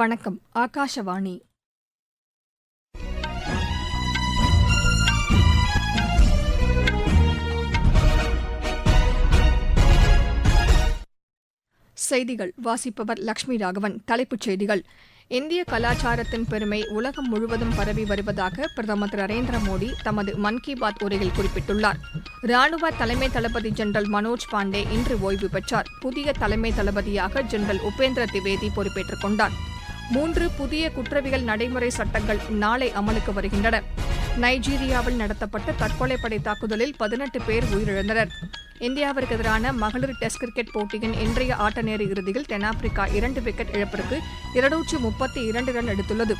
வணக்கம் ஆகாஷவாணி. செய்திகள் வாசிப்பவர் லட்சுமி ராகவன் தலைப்புச் செய்திகள். இந்திய கலாச்சாரத்தின் பெருமை உலகம் முழுவதும் பரவி வருவதாக பிரதமர் திரு நரேந்திர மோடி தமது மன் கி பாத் உரையில் குறிப்பிட்டுள்ளார். ராணுவ தலைமை தளபதி ஜெனரல் மனோஜ் பாண்டே இன்று ஓய்வு பெற்றார். புதிய தலைமை தளபதியாக ஜெனரல் உபேந்திர திவேதி பொறுப்பேற்றுக் கொண்டார். மூன்று புதிய குற்றவியல் நடைமுறை சட்டங்கள் நாளை அமலுக்கு வருகின்றன. நைஜீரியாவில் நடத்தப்பட்ட தற்கொலைப்படை தாக்குதலில் பதினெட்டு பேர் உயிரிழந்தனர். இந்தியாவிற்கு எதிரான மகளிர் டெஸ்ட் கிரிக்கெட் போட்டியின் இன்றைய ஆட்ட நேர இறுதியில் தென்னாப்பிரிக்கா இரண்டு விக்கெட் இழப்பிற்கு இருநூற்று முப்பத்தி இரண்டு ரன் எடுத்துள்ளது.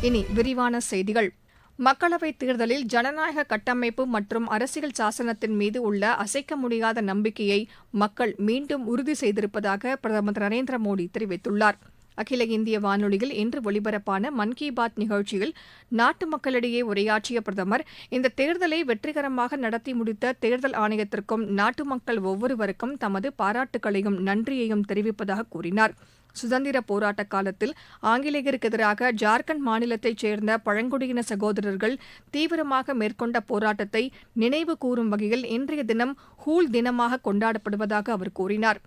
இனி விரிவான செய்திகள். மக்களவைத் தேர்தலில் ஜனநாயக கட்டமைப்பு மற்றும் அரசியல் சாசனத்தின் மீது உள்ள அசைக்க முடியாத நம்பிக்கையை மக்கள் மீண்டும் உறுதி செய்திருப்பதாக பிரதமர் திரு நரேந்திர மோடி தெரிவித்துள்ளார். அகில இந்திய வானொலியில் இன்று ஒலிபரப்பான மன் கி பாத் நிகழ்ச்சியில் நாட்டு மக்களிடையே உரையாற்றிய பிரதமர் இந்த தேர்தலை வெற்றிகரமாக நடத்தி முடித்த தேர்தல் ஆணையத்திற்கும் நாட்டு மக்கள் ஒவ்வொருவருக்கும் தமது பாராட்டுகளையும் நன்றியையும் தெரிவிப்பதாக கூறினார். சுதந்திர போராட்ட காலத்தில் ஆங்கிலேயருக்கு எதிராக ஜார்க்கண்ட் மாநிலத்தைச் சேர்ந்த பழங்குடியின சகோதரர்கள் தீவிரமாக மேற்கொண்ட போராட்டத்தை நினைவு கூறும் வகையில் இன்றைய தினம் ஹூல் தினமாக கொண்டாடப்படுவதாக அவர் கூறினார்.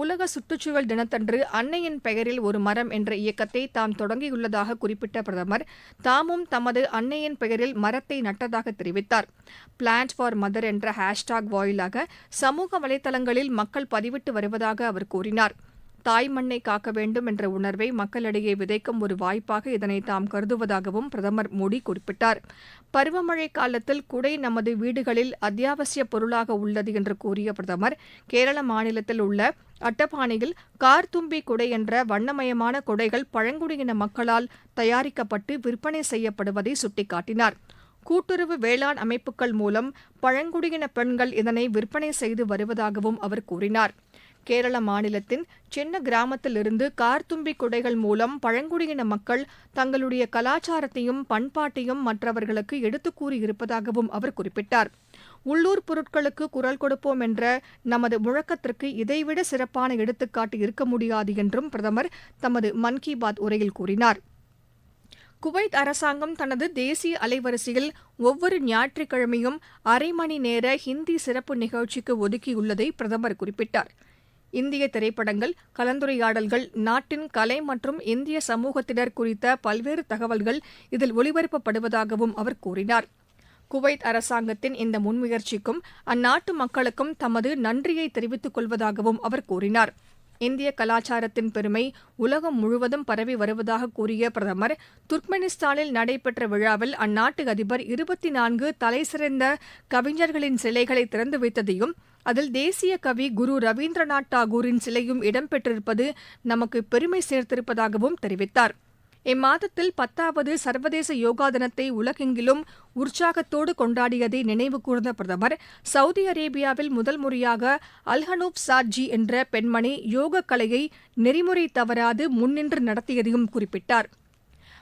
உலக சுற்றுச்சூழல் தினத்தன்று அன்னையின் பெயரில் ஒரு மரம் என்ற இயக்கத்தை தாம் தொடங்கியுள்ளதாக குறிப்பிட்ட பிரதமர் தாமும் தமது அன்னையின் பெயரில் மரத்தை நட்டதாக தெரிவித்தார். பிளான்ட் ஃபார் மதர் என்ற ஹேஷ்டாக் வாயிலாக சமூக வலைதளங்களில் மக்கள் பதிவிட்டு வருவதாக அவர் கூறினார். தாய் மண்ணை காக்க வேண்டும் என்ற உணர்வை மக்களிடையே விதைக்கும் ஒரு வாய்ப்பாக இதனை தாம் கருதுவதாகவும் பிரதமர் மோடி குறிப்பிட்டார். பருவமழை காலத்தில் குடை நமது வீடுகளில் அத்தியாவசிய பொருளாக உள்ளது என்று கூறிய பிரதமர் கேரள மாநிலத்தில் உள்ள அட்டபாணியில் கார்தும்பி குடை என்ற வண்ணமயமான குடைகள் பழங்குடியின மக்களால் தயாரிக்கப்பட்டு விற்பனை செய்யப்படுவதை சுட்டிக்காட்டினார். கூட்டுறவு வேளாண் அமைப்புகள் மூலம் பழங்குடியின பெண்கள் இதனை விற்பனை செய்து வருவதாகவும் அவர் கூறினார். கேரள மாநிலத்தின் சின்ன கிராமத்திலிருந்து கார்த்தும்பி குடைகள் மூலம் பழங்குடியின மக்கள் தங்களுடைய கலாச்சாரத்தையும் பண்பாட்டையும் மற்றவர்களுக்கு எடுத்துக் கூறியிருப்பதாகவும் அவர் குறிப்பிட்டார். உள்ளூர் பொருட்களுக்கு குரல் கொடுப்போம் என்ற நமது முழக்கத்திற்கு இதைவிட சிறப்பான எடுத்துக்காட்டு இருக்க முடியாது என்றும் பிரதமர் தமது மன் கி பாத் உரையில் கூறினார். குவைத் அரசாங்கம் தனது தேசிய அலைவரிசையில் ஒவ்வொரு ஞாயிற்றுக்கிழமையும் அரை மணி நேர ஹிந்தி சிறப்பு நிகழ்ச்சிக்கு ஒதுக்கியுள்ளதை பிரதமர் குறிப்பிட்டார். இந்திய திரைப்படங்கள் கலந்துரையாடல்கள் நாட்டின் கலை மற்றும் இந்திய சமூகத்தினர் குறித்த பல்வேறு தகவல்கள் இதில் ஒளிபரப்பப்படுவதாகவும் அவர் கூறினார். குவைத் அரசாங்கத்தின் இந்த முன்முயற்சிக்கும் அந்நாட்டு மக்களுக்கும் தமது நன்றியை தெரிவித்துக் கொள்வதாகவும் அவர் கூறினார். இந்திய கலாச்சாரத்தின் பெருமை உலகம் முழுவதும் பரவி வருவதாக கூறிய பிரதமர் துர்க்மெனிஸ்தானில் நடைபெற்ற விழாவில் அந்நாட்டு அதிபர் இருபத்தி நான்கு தலைசிறந்த கவிஞர்களின் சிலைகளை திறந்து வைத்ததையும் அதில் தேசிய கவி குரு ரவீந்திரநாத் டாகூரின் சிலையும் இடம்பெற்றிருப்பது நமக்கு பெருமை சேர்த்திருப்பதாகவும் தெரிவித்தார். இம்மாதத்தில் பத்தாவது சர்வதேச யோகா தினத்தை உலகெங்கிலும் உற்சாகத்தோடு கொண்டாடியதை நினைவு கூர்ந்த பிரதமர் சவுதி அரேபியாவில் முதல் முறையாக அல்ஹனூப் சாட்ஜி என்ற பெண்மணி யோக கலையை நெறிமுறை தவறாது முன்னின்று நடத்தியதையும் குறிப்பிட்டார்.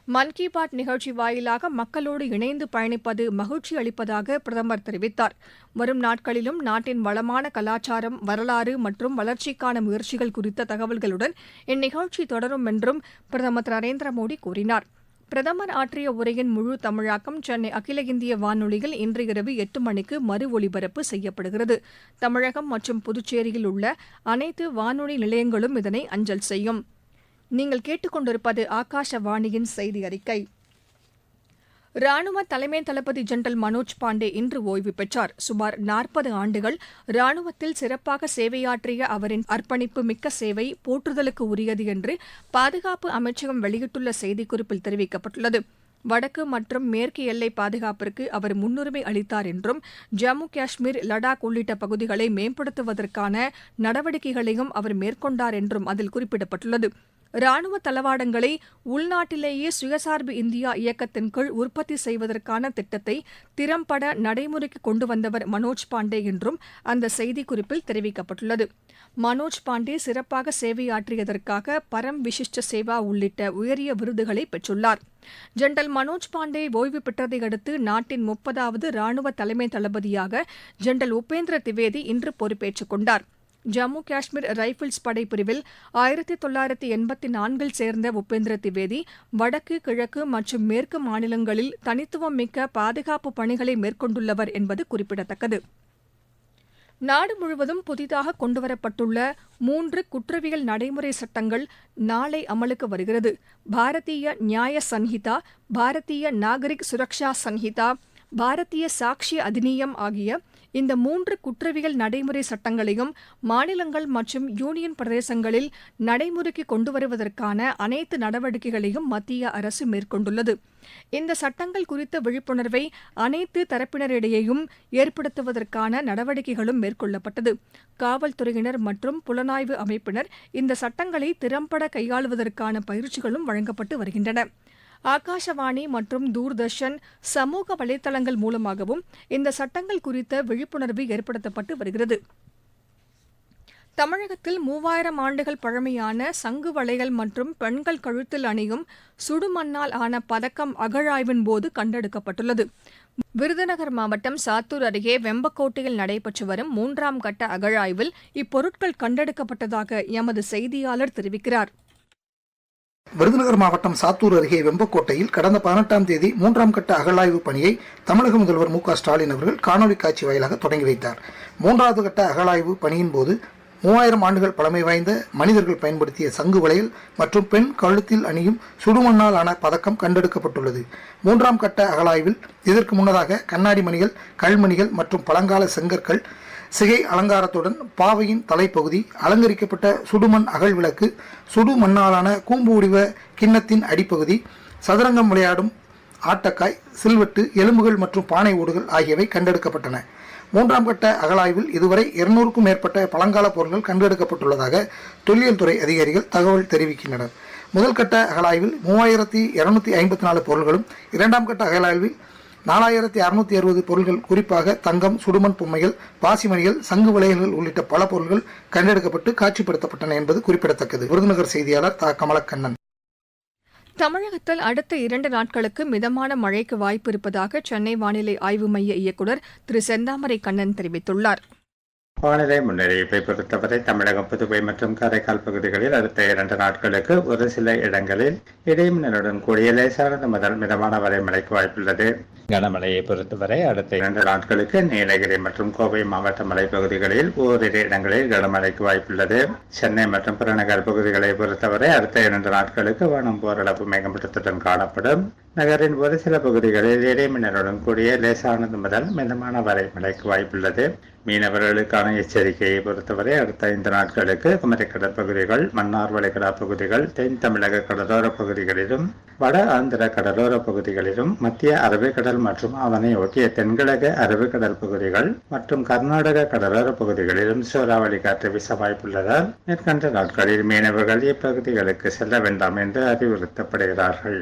மன் கி பாத் நிகழ்ச்சி வாயிலாக மக்களோடு இணைந்து பயணிப்பது மகிழ்ச்சி அளிப்பதாக பிரதமர் தெரிவித்தார். வரும் நாட்களிலும் நாட்டின் வளமான கலாச்சாரம் வரலாறு மற்றும் வளர்ச்சிக்கான முயற்சிகள் குறித்த தகவல்களுடன் இந்நிகழ்ச்சி தொடரும் என்றும் பிரதமர் திரு நரேந்திர மோடி கூறினார். பிரதமர் ஆற்றிய உரையின் முழு தமிழாக்கம் சென்னை அகில இந்திய வானொலியில் இன்று இரவு எட்டு மணிக்கு மறு ஒலிபரப்பு செய்யப்படுகிறது. தமிழகம் மற்றும் புதுச்சேரியில் உள்ள அனைத்து வானொலி நிலையங்களும் இதனை அஞ்சல் செய்யும். நீங்கள் கேட்டுக்கொண்டிருப்பது ஆகாஷவாணியின் செய்தி அறிக்கை ராணுவ தலைமை தளபதி ஜெனரல் மனோஜ் பாண்டே இன்று ஓய்வு பெற்றார். சுமார் நாற்பது ஆண்டுகள் ராணுவத்தில் சிறப்பாக சேவையாற்றிய அவரின் அர்ப்பணிப்பு மிக்க சேவை போற்றுதலுக்கு உரியது என்று பாதுகாப்பு அமைச்சகம் வெளியிட்டுள்ள செய்திக்குறிப்பில் தெரிவிக்கப்பட்டுள்ளது. வடக்கு மற்றும் மேற்கு எல்லை பாதுகாப்பிற்கு அவர் முன்னுரிமை அளித்தார் என்றும் ஜம்மு காஷ்மீர் லடாக் உள்ளிட்ட பகுதிகளை மேம்படுத்துவதற்கான நடவடிக்கைகளையும் அவர் மேற்கொண்டார் என்றும் அதில் குறிப்பிடப்பட்டுள்ளது. ராணுவ தளவாடங்களை உள்நாட்டிலேயே சுயசார்பு இந்தியா இயக்கத்தின் கீழ் உற்பத்தி செய்வதற்கான திட்டத்தை திறம்பட நடைமுறைக்கு கொண்டு வந்தவர் மனோஜ் பாண்டே என்றும் அந்த செய்திக்குறிப்பில் தெரிவிக்கப்பட்டுள்ளது. மனோஜ் பாண்டே சிறப்பாக சேவையாற்றியதற்காக பரம் விசிஷ்ட சேவா உள்ளிட்ட உயரிய விருதுகளை பெற்றுள்ளார். ஜெனரல் மனோஜ் பாண்டே ஓய்வு பெற்றதை அடுத்து நாட்டின் முப்பதாவது ராணுவ தலைமை தளபதியாக ஜெனரல் உபேந்திர திவேதி இன்று பொறுப்பேற்றுக் கொண்டாா் ஜம்மு காஷ்மீர் ரைபிள்ஸ் படை பிரிவில் ஆயிரத்தி தொள்ளாயிரத்தி எண்பத்தி நான்கில் சேர்ந்த உபேந்திர திவேதி வடக்கு கிழக்கு மற்றும் மேற்கு மாநிலங்களில் தனித்துவம் மிக்க பாதுகாப்பு பணிகளை மேற்கொண்டுள்ளவர் என்பது குறிப்பிடத்தக்கது. நாடு முழுவதும் புதிதாக கொண்டுவரப்பட்டுள்ள மூன்று குற்றவியல் நடைமுறை சட்டங்கள் நாளை அமலுக்கு வருகிறது. பாரதிய நியாய சன்ஹிதா பாரதிய நாகரிக் சுரக்ஷா சன்ஹிதா பாரதிய சாக்ஷி அதிநியம் ஆகிய இந்த மூன்று குற்றவியல் நடைமுறை சட்டங்களையும் மாநிலங்கள் மற்றும் யூனியன் பிரதேசங்களில் நடைமுறைக்கு கொண்டு வருவதற்கான அனைத்து நடவடிக்கைகளையும் மத்திய அரசு மேற்கொண்டுள்ளது. இந்த சட்டங்கள் குறித்த விழிப்புணர்வை அனைத்து தரப்பினரிடையேயும் ஏற்படுத்துவதற்கான நடவடிக்கைகளும் மேற்கொள்ளப்பட்டது. காவல்துறையினர் மற்றும் புலனாய்வு அமைப்பினர் இந்த சட்டங்களை திறம்பட கையாளுவதற்கான பயிற்சிகளும் வழங்கப்பட்டு வருகின்றன. ஆகாஷவாணி மற்றும் தூர்தர்ஷன் சமூக வலைதளங்கள் மூலமாகவும் இந்த சட்டங்கள் குறித்த விழிப்புணர்வு ஏற்படுத்தப்பட்டு வருகிறது. தமிழகத்தில் மூவாயிரம் ஆண்டுகள் பழமையான சங்கு வளையல் மற்றும் பெண்கள் கழுத்தில் அணியும் சுடுமண்ணால் ஆன பதக்கம் அகழாய்வின் போது கண்டெடுக்கப்பட்டுள்ளது. விருதுநகர் மாவட்டம் சாத்தூர் அருகே வெம்பக்கோட்டையில் நடைபெற்று வரும் மூன்றாம் கட்ட அகழாய்வில் இப்பொருட்கள் கண்டெடுக்கப்பட்டதாக எமது செய்தியாளர் தெரிவிக்கிறார். விருதுநகர் மாவட்டம் சாத்தூர் அருகே வெம்பக்கோட்டையில் கடந்த பதினெட்டாம் தேதி மூன்றாம் கட்ட அகழாய்வு பணியை தமிழக முதல்வர் மு ஸ்டாலின் அவர்கள் காணொலி காட்சி வாயிலாக தொடங்கி வைத்தார். மூன்றாவது கட்ட அகழாய்வு பணியின் போது மூவாயிரம் ஆண்டுகள் பழமை வாய்ந்த மனிதர்கள் பயன்படுத்திய சங்கு வளையல் மற்றும் பெண் கழுத்தில் அணியும் சுடுமண்ணால் ஆன பதக்கம் கண்டெடுக்கப்பட்டுள்ளது. மூன்றாம் கட்ட அகழாய்வில் இதற்கு முன்னதாக கண்ணாடி மணிகள் கல்மணிகள் மற்றும் பழங்கால செங்கற்கள் சிகை அலங்காரத்துடன் பாவையின் தலைப்பகுதி அலங்கரிக்கப்பட்ட சுடுமண் அகல் விளக்கு சுடு மண்ணாலான கூம்பு வடிவ கிண்ணத்தின் அடிப்பகுதி சதுரங்கம் விளையாடும் ஆட்டக்காய் சில்வெட்டு எலும்புகள் மற்றும் பானை ஓடுகள் ஆகியவை கண்டெடுக்கப்பட்டன. மூன்றாம் கட்ட அகலாய்வில் இதுவரை இருநூறுக்கும் மேற்பட்ட பழங்கால பொருட்கள் கண்டெடுக்கப்பட்டுள்ளதாக தொல்லியல் துறை அதிகாரிகள் தகவல் தெரிவிக்கின்றனர். முதல் கட்ட அகலாய்வில் மூவாயிரத்தி இருநூத்தி ஐம்பத்தி நாலு பொருள்களும் இரண்டாம் கட்ட அகலாய்வில் நாலாயிரத்தி அறுநூத்தி அறுபது பொருள்கள் குறிப்பாக தங்கம் சுடுமண் பொம்மைகள் பாசிமணிகள் சங்கு வளையல்கள் உள்ளிட்ட பல பொருள்கள் கண்டெடுக்கப்பட்டு காட்சிப்படுத்தப்பட்டன என்பது குறிப்பிடத்தக்கது. விருதுநகர் செய்தியாளர் தா. கமலக்கண்ணன். தமிழகத்தில் அடுத்த இரண்டு நாட்களுக்கு மிதமான மழைக்கு வாய்ப்பு இருப்பதாக சென்னை வானிலை ஆய்வு மைய இயக்குநர் திரு. செந்தாமரை கண்ணன் தெரிவித்துள்ளார். வானிலை முன்னறிவிப்பை பொறுத்தவரை தமிழகம் புதுவை மற்றும் காரைக்கால் பகுதிகளில் அடுத்த இரண்டு நாட்களுக்கு ஒரு சில இடங்களில் இடைமின்னலுடன் கூடிய லேசானது முதல் மிதமான வரை மழைக்கு வாய்ப்புள்ளது. கனமழையை பொறுத்தவரை அடுத்த இரண்டு நாட்களுக்கு நீலகிரி மற்றும் கோவை மாவட்ட மலைப்பகுதிகளில் ஓரிரு இடங்களில் கனமழைக்கு வாய்ப்புள்ளது. சென்னை மற்றும் புறநகர் பகுதிகளை பொறுத்தவரை அடுத்த இரண்டு நாட்களுக்கு வானம் ஓரளவு மேகமூட்டத்துடன் காணப்படும். நகரின் ஒரு சில பகுதிகளில் இடைமின்னலுடன் கூடிய லேசானது முதல் மிதமான வரை மழைக்கு வாய்ப்புள்ளது. மீனவர்களுக்கான எச்சரிக்கையை பொறுத்தவரை அடுத்த ஐந்து நாட்களுக்கு குமரி கடற்பகுதிகள் மன்னார் வளைகுடா பகுதிகள் தென் தமிழக கடலோர பகுதிகளிலும் வட ஆந்திர கடலோர பகுதிகளிலும் மத்திய அரபிக்கடல் மற்றும் அதனை ஒட்டிய தென்கிழக்கு அரபிக்கடல் பகுதிகள் மற்றும் கர்நாடக கடலோர பகுதிகளிலும் சூறாவளி காற்று வீச வாய்ப்புள்ளதால் மேற்கண்ட நாட்களில் மீனவர்கள் இப்பகுதிகளுக்கு செல்ல வேண்டாம் என்று அறிவுறுத்தப்படுகிறார்கள்.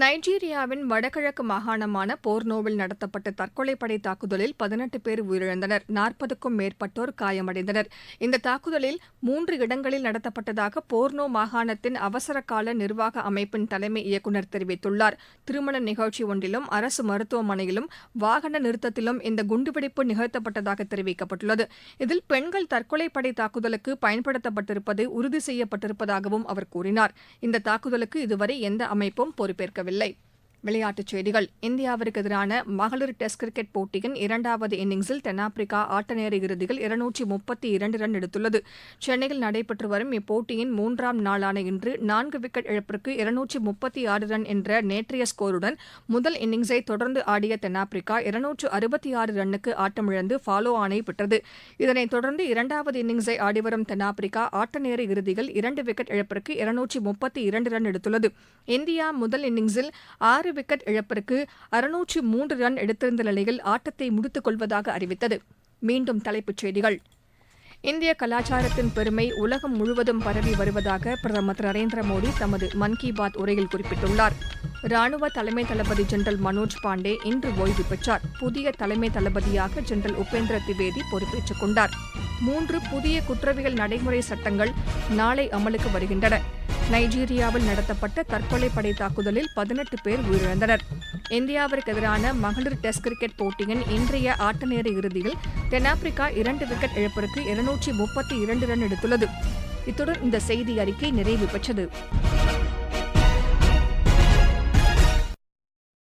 நைஜீரியாவின் வடகிழக்கு மாகாணமான போர்னோவில் நடத்தப்பட்ட தற்கொலைப்படை தாக்குதலில் பதினெட்டு பேர் உயிரிழந்தனர். நாற்பதுக்கும் மேற்பட்டோர் காயமடைந்தனர். இந்த தாக்குதலில் மூன்று இடங்களில் நடத்தப்பட்டதாக போர்னோ மாகாணத்தின் அவசரகால நிர்வாக அமைப்பின் தலைமை இயக்குநர் தெரிவித்துள்ளார். திருமண நிகழ்ச்சி ஒன்றிலும் அரசு மருத்துவமனையிலும் வாகன நிறுத்தத்திலும் இந்த குண்டுவெடிப்பு நிகழ்த்தப்பட்டதாக தெரிவிக்கப்பட்டுள்ளது. இதில் பெண்கள் தற்கொலைப்படை தாக்குதலுக்கு பயன்படுத்தப்பட்டிருப்பது உறுதி செய்யப்பட்டிருப்பதாகவும் அவர் கூறினார். இந்த தாக்குதலுக்கு இதுவரை எந்த அமைப்பும் பொறுப்பேற்க அறிவிக்கவில்லை விளையாட்டுச் செய்திகள். இந்தியாவிற்கு எதிரான மகளிர் டெஸ்ட் கிரிக்கெட் போட்டியின் இரண்டாவது இன்னிங்ஸில் தென்னாப்பிரிக்கா ஆட்டநேர இறுதியில் இருநூற்றி முப்பத்தி இரண்டு ரன் எடுத்துள்ளது. சென்னையில் நடைபெற்று வரும் இப்போட்டியின் மூன்றாம் நாளான இன்று நான்கு விக்கெட் இழப்பிற்கு இருநூற்றி முப்பத்தி ஆறு ரன் என்ற நேற்றைய ஸ்கோருடன் முதல் இன்னிங்ஸை தொடர்ந்து ஆடிய தென்னாப்பிரிக்கா இருநூற்று அறுபத்தி ஆறு ரன்னுக்கு ஆட்டமிழந்து ஃபாலோ ஆனை பெற்றது. இதனைத் தொடர்ந்து இரண்டாவது இன்னிங்ஸை ஆடிவரும் தென்னாப்பிரிக்கா ஆட்டநேர இறுதியில் இரண்டு விக்கெட் இழப்பிற்கு இருநூற்றி முப்பத்தி இரண்டு ரன் எடுத்துள்ளது. இந்தியா முதல் இன்னிங்ஸில் ஆறு விக்கெட் இழப்பிற்கு அறுநூற்று மூன்று ரன் எடுத்திருந்த நிலையில் ஆட்டத்தை முடித்துக் கொள்வதாக அறிவித்தது. மீண்டும் தலைப்புச் செய்திகள். இந்திய கலாச்சாரத்தின் பெருமை உலகம் முழுவதும் பரவி வருவதாக பிரதமர் திரு நரேந்திர மோடி தமது மன் கி பாத் உரையில் குறிப்பிட்டுள்ளார். ராணுவ தலைமை தளபதி ஜெனரல் மனோஜ் பாண்டே இன்று ஓய்வு பெற்றார். புதிய தலைமை தளபதியாக ஜெனரல் உபேந்திர திவேதி பொறுப்பேற்றுக் கொண்டார். மூன்று புதிய குற்றவியல் நடைமுறை சட்டங்கள் நாளை அமலுக்கு வருகின்றன. நைஜீரியாவில் நடத்தப்பட்ட தற்கொலை படை தாக்குதலில் பதினெட்டு பேர் உயிரிழந்தனர். இந்தியாவிற்கு எதிரான மகளிர் டெஸ்ட் கிரிக்கெட் போட்டியின் இன்றைய ஆட்டநேர இறுதியில் தென்னாப்பிரிக்கா இரண்டு விக்கெட் இழப்பிற்கு இருநூற்றி முப்பத்தி இரண்டு ரன் எடுத்துள்ளது. இத்துடன் இந்த செய்தி அறிக்கை நிறைவு பெற்றது.